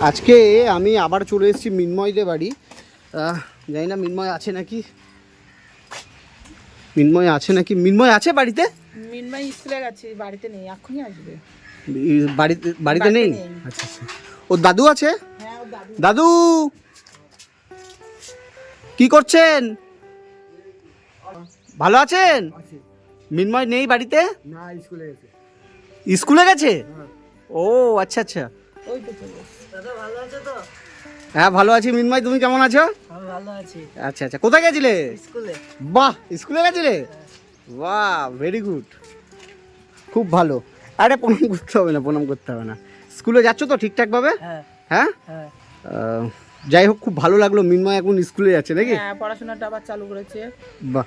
আজকে আমি আবার চলে এসেছি মিন্ময়দের বাড়ি। জানি না মিন্ময় আছে নাকি? মিন্ময় আছে নাকি? মিন্ময় আছে বাড়িতে? মিনমাই স্কুলে গেছে বাড়িতে নেই এখনই আসবে। বাড়িতে বাড়িতে নেই। আচ্ছা আচ্ছা। ও দাদু আছে? হ্যাঁ দাদু। দাদু! কি করছেন? ভালো আছেন? মিন্ময় নেই বাড়িতে? না স্কুলে গেছে। স্কুলে গেছে? ও আচ্ছা আচ্ছা। ওই তো। হ্যাঁ ভালো আছি। মিন্ময় তুমি কেমন আছো? আমি ভালো আছি। আচ্ছা আচ্ছা। কোথায় গেছিলে? স্কুলে। বাহ স্কুলে গেছিলে? বাহ ভেরি গুড খুব ভালো। আরে প্রণাম করতে হবে না প্রণাম করতে হবে না। স্কুলে যাচ্ছ তো ঠিকঠাকভাবে? হ্যাঁ। হ্যাঁ? হ্যাঁ। যাই হোক খুব ভালো লাগল। মিন্ময় এখন স্কুলে যাচ্ছে নাকি? হ্যাঁ পড়াশোনাটা আবার চালু করেছে। বাহ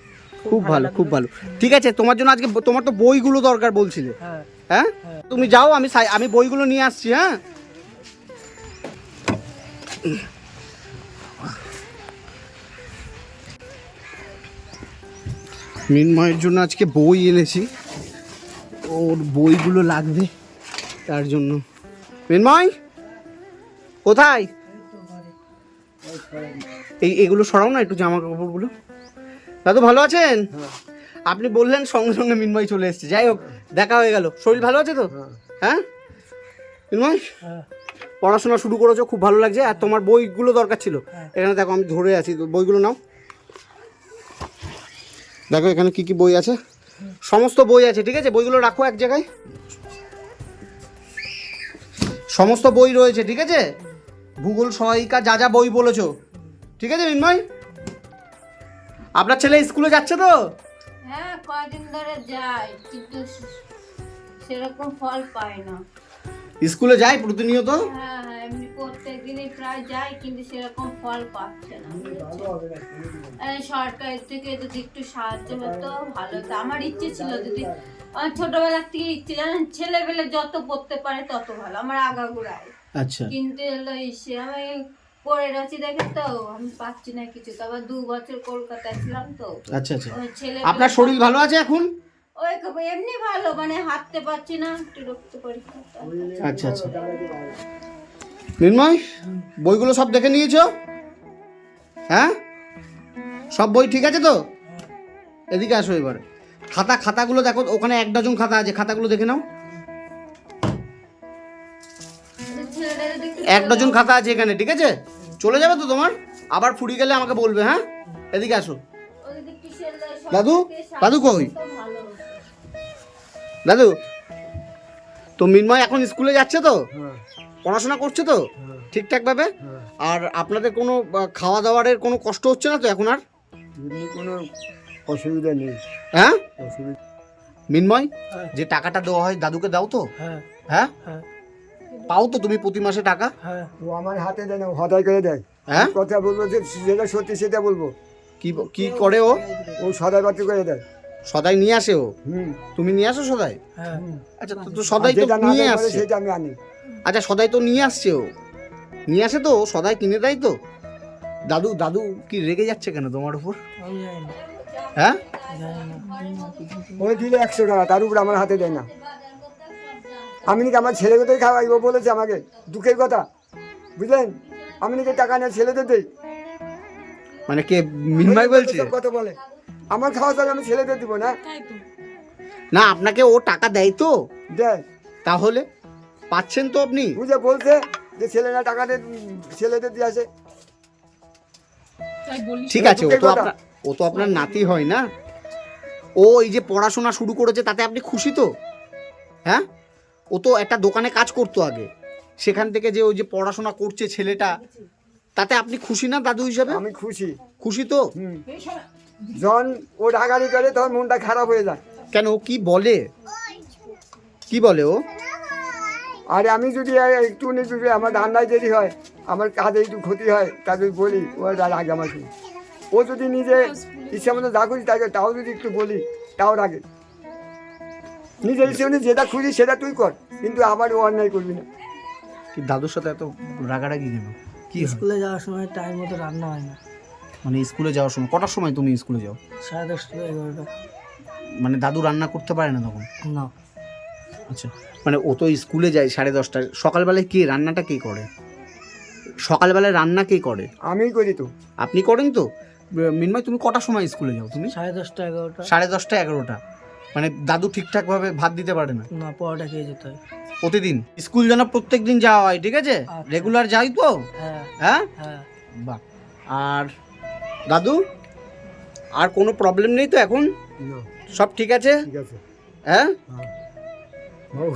খুব ভালো খুব ভালো। ঠিক আছে তোমার জন্য আজকে তোমার তো বইগুলো দরকার বলছিলে। হ্যাঁ? হ্যাঁ। তুমি যাও আমি সাই- আমি বইগুলো নিয়ে আসছি হ্যাঁ? মিনময়ের জন্য আজকে বই এনেছি। ওর বইগুলো লাগবে তার জন্য। মিনময় কোথায়? এই এগুলো সরাও না একটু জামা কাপড়গুলো দাদু ভালো আছেন? আপনি বললেন সঙ্গে সঙ্গে মিনময় চলে এসেছে। যাই হোক দেখা হয়ে গেল। শরীর ভালো আছে তো? হ্যাঁ। মিনময় হ্যাঁ। পড়াশোনা শুরু করেছ খুব ভালো লাগছে। আর তোমার বইগুলো দরকার ছিল। এখানে দেখো আমি ধরে আছি। তো বইগুলো নাও। দেখো এখানে কি কি বই আছে? সমস্ত বই আছে ঠিক আছে? বইগুলো রাখো এক জায়গায়। সমস্ত বই রয়েছে ঠিক আছে? ভূগোল সহায়িকা যা যা বই বলেছ। ঠিক আছে মিনময় আপনার ছেলে স্কুলে যাচ্ছে তো? হ্যাঁ কয়দিন ধরে যাই কিন্তু সেরকম ফল পাই না। স্কুলে যায় প্রতিনিয়ত? হ্যাঁ হ্যাঁ এমনি প্রত্যেক দিনই প্রায় যাই কিন্তু সেরকম ফল পাচ্ছে না। সরকারের থেকে যদি একটু সাহায্য হতো ভালো হতো। আমার ইচ্ছে ছিল যদি ছোটবেলার থেকে ইচ্ছে। জানেন ছেলেবেলে যত পড়তে পারে তত ভালো। আমার আগাগোড়ায় আচ্ছা। কিন্তু এলো এসে আমি পড়ে রয়েছি দেখে তো আমি পাচ্ছি না কিছু। তো আবার দু বছর কলকাতায় ছিলাম তো। আচ্ছা আচ্ছা। আপনার শরীর ভালো আছে এখন? ওই কবে এমনি ভালো মানে হাঁটতে পারছি না একটু রক্ত পরীক্ষা আচ্ছা আচ্ছা। নির্ময় বইগুলো সব দেখে নিয়েছো? হ্যাঁ? সব বই ঠিক আছে তো? এদিকে আসো এবার। খাতা খাতাগুলো দেখো ওখানে এক ডজন খাতা আছে খাতাগুলো দেখে নাও। এক ডজন খাতা আছে এখানে ঠিক আছে? চলে যাবে তো তোমার? আবার ফুরিয়ে গেলে আমাকে বলবে হ্যাঁ? এদিকে আসো। দাদু? দাদু কই? দাদু তো মিনময় এখন স্কুলে যাচ্ছে তো? হ্যাঁ। পড়াশোনা করছে তো? হ্যাঁ। ঠিকঠাকভাবে? হ্যাঁ। আর আপনাদের কোনো খাওয়া দাওয়ারের কোনো কষ্ট হচ্ছে না তো এখন আর? কোনো অসুবিধা নেই। হ্যাঁ? অসুবিধা। মিনময়। যে টাকাটা দেওয়া হয় দাদুকে দাও তো। হ্যাঁ। পাও তো তুমি প্রতি মাসে টাকা? হ্যাঁ। ও আমার হাতে দেয় না হতাই করে দেয়। হ্যাঁ? কথা বলব যে যেটা সত্যি সেটা বলব। কি কি করে ও? ও সদাই বাতি করে দেয়। সদাই নিয়ে আসে ও? হুম। তুমি নিয়ে আসো সদাই? হ্যাঁ। আচ্ছা তো- সদাই তো নিয়ে আসছে। সেটা আমি আচ্ছা সদাই তো নিয়ে আসছে ও। নিয়ে আসে তো ও সদাই কিনে দেয় তো? দাদু দাদু কি রেগে যাচ্ছে কেন তোমার উপর? না। হ্যাঁ? ওই দিলে একশো টাকা তার উপরে আমার হাতে দেয় না। আমি নাকি আমার ছেলে কোথায় খাওয়াই ও বলেছে আমাকে। দুঃখের কথা। বুঝলেন? আমি নাকি টাকা নিয়ে ছেলেদের দেই। মানে কে মিনমাই বলছে? কথা বলে। আমার খাওয়া তাহলে আমি ছেলেদের দিব না? না আপনাকে ও টাকা দেয় তো। দেয়। তাহলে পাচ্ছেন তো আপনি? বুঝে বলছে যে ছেলেরা টাকা দিয়ে ছেলেদের দিয়ে আসে। ঠিক আছে ও তো আপনার ও তো আপনার নাতি হয় না। ও এই যে পড়াশোনা শুরু করেছে তাতে আপনি খুশি তো? হ্যাঁ? ও তো একটা দোকানে কাজ করতো আগে। সেখান থেকে যে ওই যে পড়াশোনা করছে ছেলেটা তাতে আপনি খুশি না দাদু হিসাবে? আমি খুশি। খুশি তো? হুম। যখন ও রাগারি করে তখন মনটা খারাপ হয়ে যায়। কেন ও কি বলে? কি বলে ও? আর আমি যদি একটু যদি আমার রান্নায় দেরি হয় আমার কাজে একটু ক্ষতি হয় তাকে বলি ও রাগে আমার শুনে। ও যদি নিজে ইচ্ছা মতো যা খুশি তাকে তাও যদি একটু বলি তাও রাগে। নিজের ইচ্ছে মতো যেটা খুঁজি সেটা তুই কর কিন্তু আবার ও অন্যায় করবি না। কি দাদুর সাথে এত রাগারাগি কেন? কি স্কুলে যাওয়ার সময় টাইম মতো রান্না হয় না। মানে স্কুলে যাওয়ার সময় কটার সময় তুমি স্কুলে যাও? সাড়ে দশটা এগারোটা। মানে দাদু রান্না করতে পারে না তখন? না। আচ্ছা মানে ও তো স্কুলে যায় সাড়ে দশটায়। সকালবেলায় কে রান্নাটা কে করে? সকালবেলায় রান্না কে করে? আমি করি তো। আপনি করেন তো? মিনময় তুমি কটার সময় স্কুলে যাও তুমি? সাড়ে দশটা এগারোটা। সাড়ে দশটা এগারোটা। মানে দাদু ঠিকঠাকভাবে ভাত দিতে পারে না? না পরোটা খেয়ে যেতে হয়। প্রতিদিন? স্কুল যেন প্রত্যেক দিন যাওয়া হয় ঠিক আছে? আচ্ছা। রেগুলার যাই তো? হ্যাঁ। হ্যাঁ? হ্যাঁ। বাহ। আর দাদু আর কোনো প্রবলেম নেই তো এখন? সব ঠিক আছে? ঠিক আছে। হ্যাঁ? বাবু,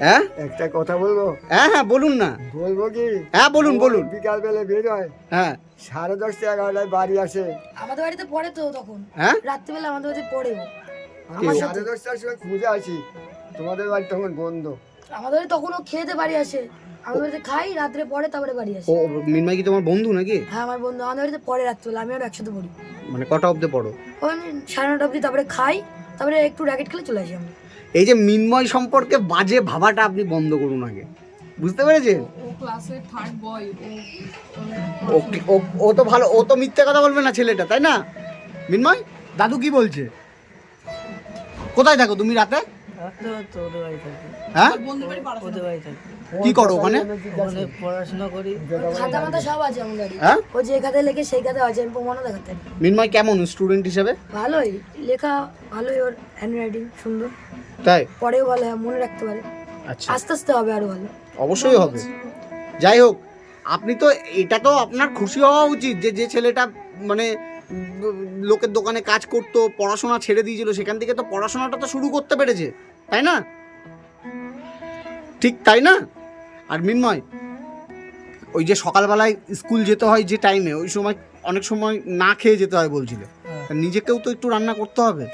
হ্যাঁ? একটা কথা বলব? হ্যাঁ হ্যাঁ বলুন না। বলব কি? হ্যাঁ বলুন বলুন। বিকাল বেলা বের হয় হ্যাঁ। সাড়ে দশটা এগারোটায় বাড়ি আসে। আমাদের বাড়িতে পড়ে তো তখন। হ্যাঁ? রাত্রিবেলা আমাদের বাড়িতে পড়ে আমার সাড়ে দশটার সময় খুঁজে আসি। তোমাদের বাড়ি তখন বন্ধ। আমাদের বাড়ি তখন ও খেতে বাড়ি আসে। আমাদের বাড়িতে খাই রাত্রে পড়ে তারপরে বাড়ি আসে। ও মিনময় কি তোমার বন্ধু নাকি? হ্যাঁ আমার বন্ধু। আমাদের বাড়িতে পড়ে রাত্রিবেলা আমি আর একসাথে পড়ি। মানে কটা অব্দে পড়ো? ওই সাড়ে নটা অবধি তারপরে খাই তারপরে একটু র্যাকেট খেলে চলে আসি আমরা। এই যে মিনময় সম্পর্কে বাজে ভাবাটা আপনি বন্ধ করুন আগে। বুঝতে পেরেছেন? ও ক্লাসে থার্ড বয় ও ও কি- ও- ও তো ভালো ও তো মিথ্যে কথা বলবে না ছেলেটা তাই না? মিনময় দাদু কি বলছে? কোথায় থাকো তুমি রাতে? রাত্রে তো ওদের বাড়ি থাকি। হ্যাঁ? কি করো ওখানে? ওখানে পড়াশোনা করি। খাতা মাথা সব আছে আমাদের হ্যাঁ? ও যে লেখে সেই খাতায় আছে আমি প্রমাণও দেখাতে পারি। মিনময় কেমন স্টুডেন্ট হিসেবে? ভালোই লেখা ভালোই ওর হ্যান্ড রাইটিং সুন্দর। তাই? পরেও ভালো হয় মনে রাখতে পারে। আচ্ছা। আস্তে আস্তে হবে আরও ভালো। অবশ্যই হবে। যাই হোক আপনি তো এটা তো আপনার খুশি হওয়া উচিত যে যে ছেলেটা মানে লোকের দোকানে কাজ করতো পড়াশোনা ছেড়ে দিয়েছিল সেখান থেকে তো পড়াশোনাটা তো শুরু করতে পেরেছে তাই না? ঠিক তাই না? আর মিনময় ওই যে সকালবেলায় স্কুল যেতে হয় যে টাইমে ওই সময় অনেক সময় না খেয়ে যেতে হয় বলছিল। হ্যাঁ। নিজেকেও তো একটু রান্না করতে হবে।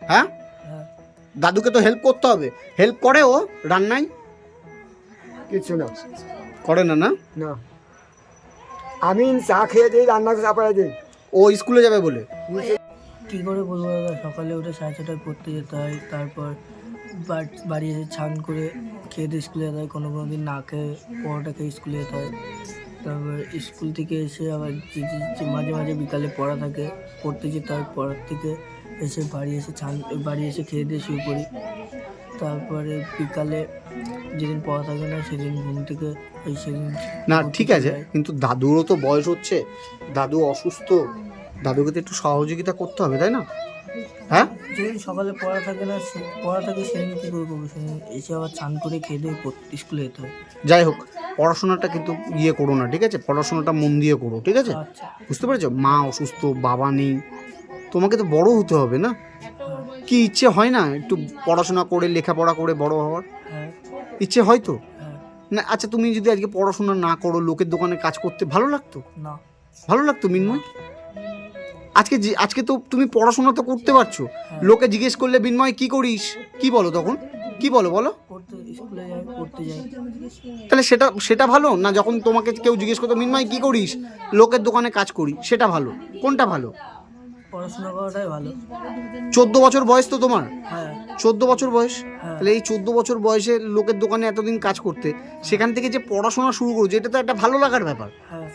হ্যাঁ? হ্যাঁ। দাদুকে তো হেল্প করতে হবে। হেল্প করে ও রান্নায়? কিছু না। করে না না? না। আমি চা খেয়ে দিই রান্না চাপাই দিই। ও স্কুলে যাবে বলে? কি করে বলব সকালে উঠে সাড়ে ছটায় পড়তে যেতে হয় তারপর বাড়ি এসে ছান করে খেয়ে দিয়ে স্কুলে যেতে হয় কোনো কোনো দিন না খেয়ে পরোটা খেয়ে স্কুলে যেতে হয়। তারপর স্কুল থেকে এসে আবার যে- মাঝে মাঝে বিকালে পড়া থাকে পড়তে যেতে হয় পড়ার থেকে। এসে বাড়ি এসে ছান বাড়ি এসে খেয়ে দিয়ে শুয়ে পড়ি। তারপরে বিকালে যেদিন পড়া থাকে না সেদিন ঘুম থেকে ওই সেদিন না ঠিক আছে কিন্তু দাদুরও তো বয়স হচ্ছে দাদু অসুস্থ দাদুকে তো একটু সহযোগিতা করতে হবে তাই না? হ্যাঁ? যেদিন সকালে পড়া থাকে না সে পড়া থাকে সেদিন কী করে করব? সেদিন এসে আবার চান করে খেয়ে দিয়ে পড়তে- স্কুলে যেতে হয়। যাই হোক পড়াশোনাটা কিন্তু ইয়ে করো না ঠিক আছে? পড়াশোনাটা মন দিয়ে করো ঠিক আছে? আচ্ছা। বুঝতে পেরেছ? মা অসুস্থ বাবা নেই তোমাকে তো বড় হতে হবে না? কি ইচ্ছে হয় না একটু পড়াশোনা করে লেখাপড়া করে বড় হওয়ার? হ্যাঁ। ইচ্ছে হয় তো? হ্যাঁ। না আচ্ছা তুমি যদি আজকে পড়াশোনা না করো লোকের দোকানে কাজ করতে ভালো লাগতো? না। ভালো লাগতো মিনময়? আজকে আজকে তো তুমি পড়াশোনা তো করতে পারছ। হ্যাঁ। লোকে জিজ্ঞেস করলে বিনময় কি করিস? কি বলো তখন? কি বলো বলো? পড়তে স্কুলে যাই পড়তে যাই। তাহলে সেটা সেটা ভালো? না যখন তোমাকে কেউ জিজ্ঞেস করতো মিনময় কি করিস? লোকের দোকানে কাজ করি সেটা ভালো। কোনটা ভালো? পড়াশোনা করাটাই ভালো। চোদ্দ বছর বয়স তো তোমার? হ্যাঁ। চোদ্দ বছর বয়স? হ্যাঁ। তাহলে এই চোদ্দ বছর বয়সে লোকের দোকানে এতদিন কাজ করতে সেখান থেকে যে পড়াশোনা শুরু করছ এটা তো একটা ভালো লাগার ব্যাপার। হ্যাঁ।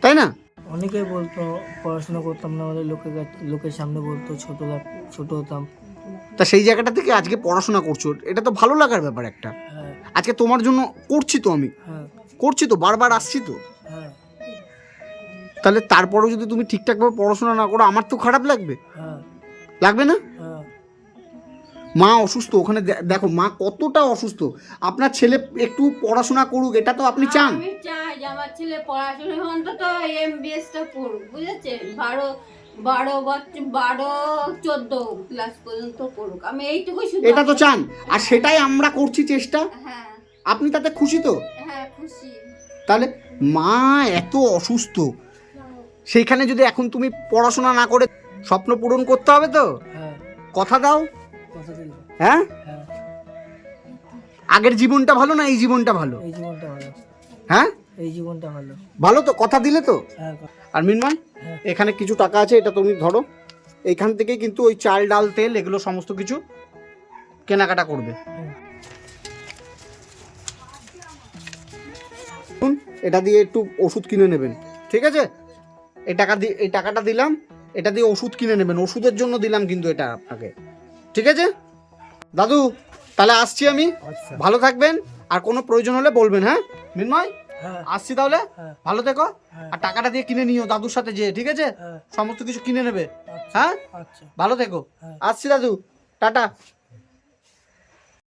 তাই না? অনেকেই বলতো পড়াশোনা করতাম না বলে লোকের লোকের সামনে বলতো ছোট ছোট হতাম। তা সেই জায়গাটা থেকে আজকে পড়াশোনা করছ এটা তো ভালো লাগার ব্যাপার একটা। হ্যাঁ। আজকে তোমার জন্য করছি তো আমি। হ্যাঁ। করছি তো বারবার আসছি তো। হ্যাঁ। তাহলে তারপরেও যদি তুমি ঠিকঠাকভাবে পড়াশোনা না করো আমার তো খারাপ লাগবে। লাগবে না? মা অসুস্থ ওখানে দেখো মা কতটা অসুস্থ। আপনার ছেলে একটু পড়াশোনা করুক এটা তো আপনি চান। আমি চাই যে আমার ছেলে পড়াশোনা অন্তত এমবিএসটা পড়ুক বুঝেছেন? বারো বারো বছর বারো চোদ্দ ক্লাস পর্যন্ত পড়ুক। আমি এইটুকুই শুধু এটা তো চান। আর সেটাই আমরা করছি চেষ্টা। হ্যাঁ। আপনি তাতে খুশি তো? হ্যাঁ খুশি। তাহলে মা এত অসুস্থ। সেইখানে যদি এখন তুমি পড়াশোনা না করে স্বপ্ন পূরণ করতে হবে তো? হ্যাঁ। কথা দাও। হ্যাঁ? হ্যাঁ। আগের জীবনটা ভালো না এই জীবনটা ভালো? এই জীবনটা ভালো। হ্যাঁ? এই জীবনটা ভালো। ভালো তো? কথা দিলে তো? হ্যাঁ আর মিনময় হ্যাঁ। এখানে কিছু টাকা আছে এটা তুমি ধরো। এইখান থেকে কিন্তু ওই চাল ডাল তেল এগুলো সমস্ত কিছু কেনাকাটা করবে। এটা দিয়ে একটু ওষুধ কিনে নেবেন ঠিক আছে? এই টাকা দিয়ে এই টাকাটা দিলাম এটা দিয়ে ওষুধ কিনে নেবেন। ওষুধের জন্য দিলাম কিন্তু এটা আপনাকে। ঠিক আছে? দাদু তাহলে আসছি আমি। আচ্ছা। ভালো থাকবেন আর কোনো প্রয়োজন হলে বলবেন হ্যাঁ? মিনময় হ্যাঁ। আসছি তাহলে? হ্যাঁ। ভালো থেকো। হ্যাঁ। আর টাকাটা দিয়ে কিনে নিও দাদুর সাথে যে ঠিক আছে? সমস্ত কিছু কিনে নেবে। আচ্ছা। হ্যাঁ? আচ্ছা। ভালো থেকো। আসছি দাদু। টাটা।